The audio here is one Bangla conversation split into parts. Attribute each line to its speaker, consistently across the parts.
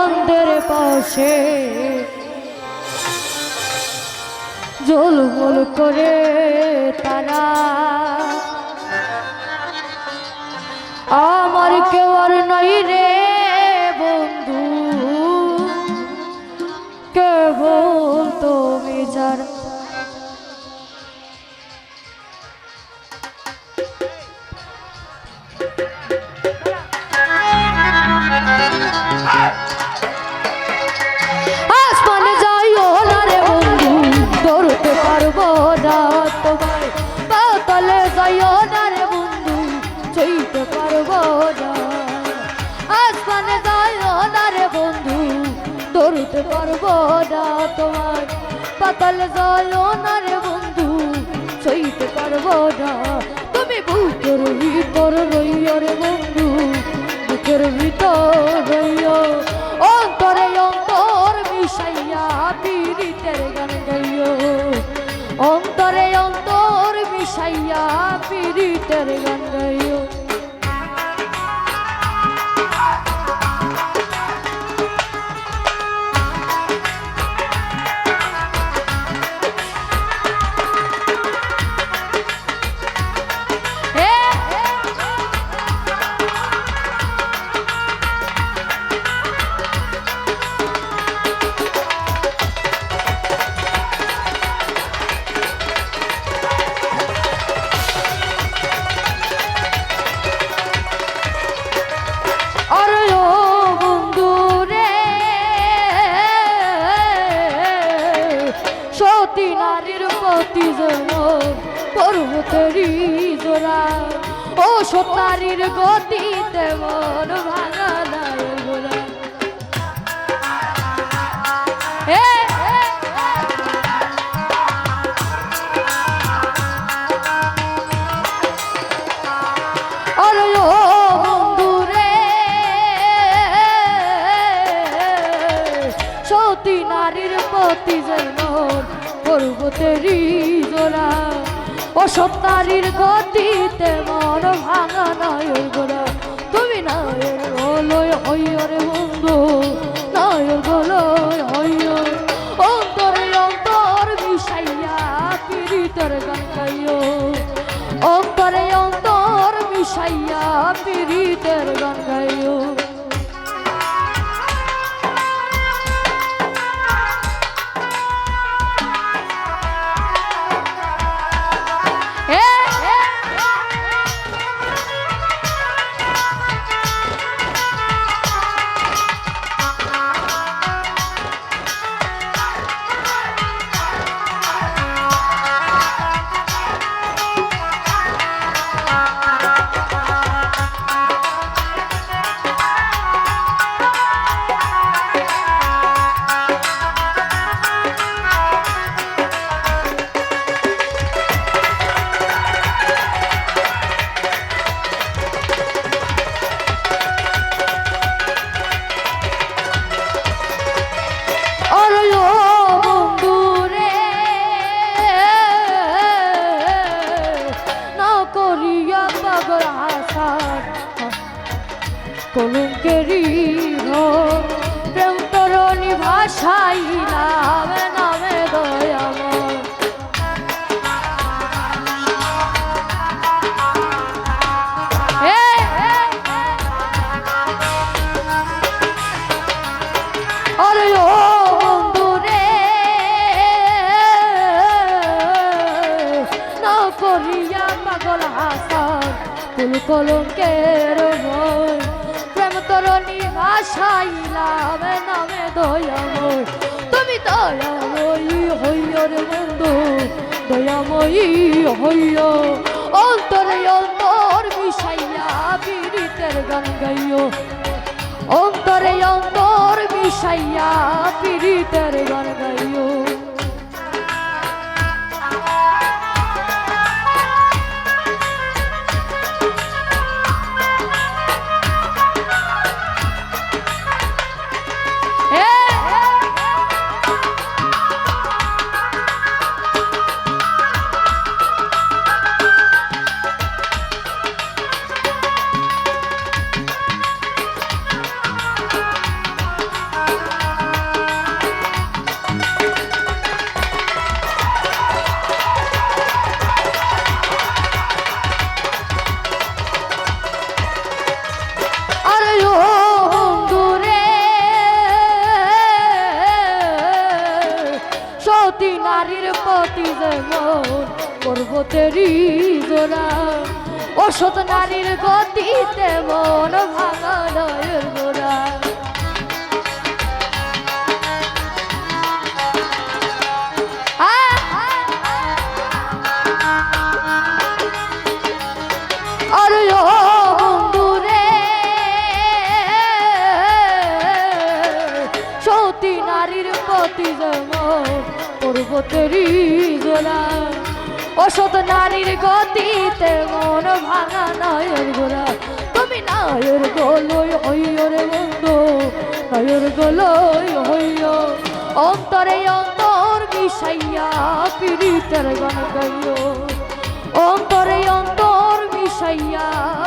Speaker 1: ছন্দের পাশে। জলমল করে তারা। আমার কেউ আর নাই রে বন্ধু। কেবল তুমি যারা না তোমায় পাতালে যাইও না রে বন্ধু চইতে পারব না। তুমি বুকের ভিতর রইও রে বন্ধু, বুকের ভিতর রইও। অন্তরে অন্তর মিশাইয়া পীড়িতের গান গাইও। অন্তরে অন্তর মিশাইয়া পীড়িতের গান জোড়া ও সতারির গতি তেমন ভাঙা নাই গোড়া এ, এ, আরে ও বন্ধু রে। সতী নারীর প্রতি যেন পর্বতেরই জোড়া। ও সত্তারির গতিতে মন ভাঙা নয় গোড়া। তুমি না রে বন্ধু নায়ের কলঙ্কেরি প্রেম তরণী ভাষাই নামে না করিয়া পাগল হাসান। ফুল কলঙ্কের ভয় তরণী ভাসাইলাম নামে দয়াময়। তুমি দয়াময়ী হইয় রে বন্ধু, দয়াময়ী হইয়। অন্তরে অন্তর মিশাইয়া পীড়িতের গান গাইও অন্তরে অন্তর মিশাইয়া পীড়িতের গান গাইও নারীর প্রতি যেমন পর্বতেরই জোড়া। অসৎ নারীর গতি তেমন ভাঙা নয়ের গোড়া পর্বতেরই জোড়া অসৎ নারীর গতিতে মন ভাঙা নায়ের গোড়া তুমি নায়ের গোলই হইয় রে নায়ের গোলই হইয় অন্তরে অন্তর মিশাইয়া পীড়িতের গান গাইয় অন্তরে অন্তর মিশাইয়া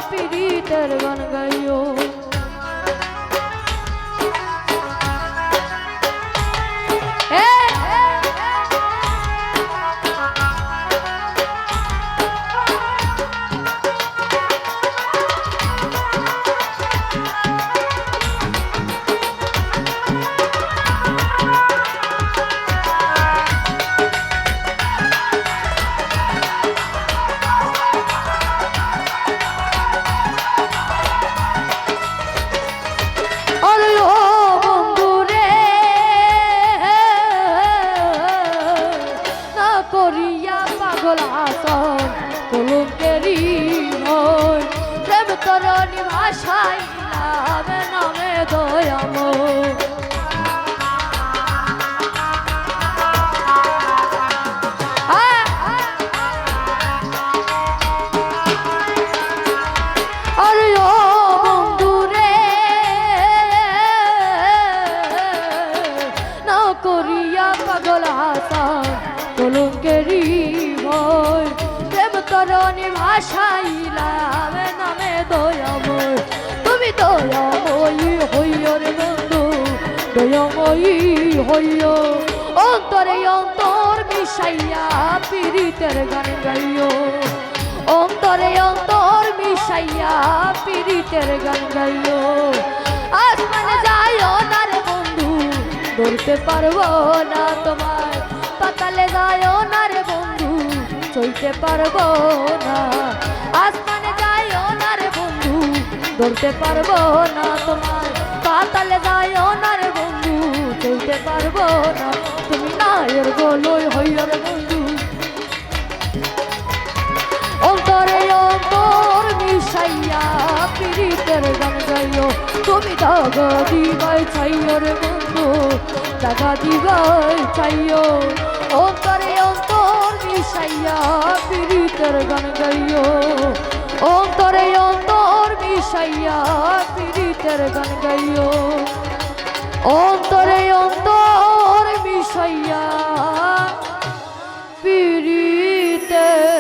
Speaker 1: পীড়িতের গান গাইও। তরণী নামে দয়াম করিয়া পাগল হাসান কলঙ্কেরি ভয় প্রেম তরণী ভাষাইলাম নামে দয়াময়। তুমি দয়াময়ী হইয় রে বন্ধু, দয়াময়ী অন্তরে অন্তর মিশাইয়া পীড়িতের গান গাইও অন্তরে অন্তর মিশাইয়া পীড়িতের গান গাইও আসমানে যাইও না রে বন্ধু, ধরতে পারব না তোমার পাতালে যাইও না রে বন্ধু, চলতে পারব না। ধরতে পারব না তোমার পাতালে যাইও না রে বন্ধু, চলতে পারব না। তুমি নায়ের গোলই হইয়া রে বন্ধু। অন্তরে অন্তর মিশাইয়া পীড়িতের গান গাইও। তুমি দাগা দিবাই চাইও বন্ধু, দাগা দিবাই চাইও। অন্তরে অন্তর মিশাইয়া পীড়িতের গান গাইও। অন্তরে অন্তর বসাইয়া পীড়িতের গান গাইও। অন্তরে অন্তর মিশাইয়া পীড়িতের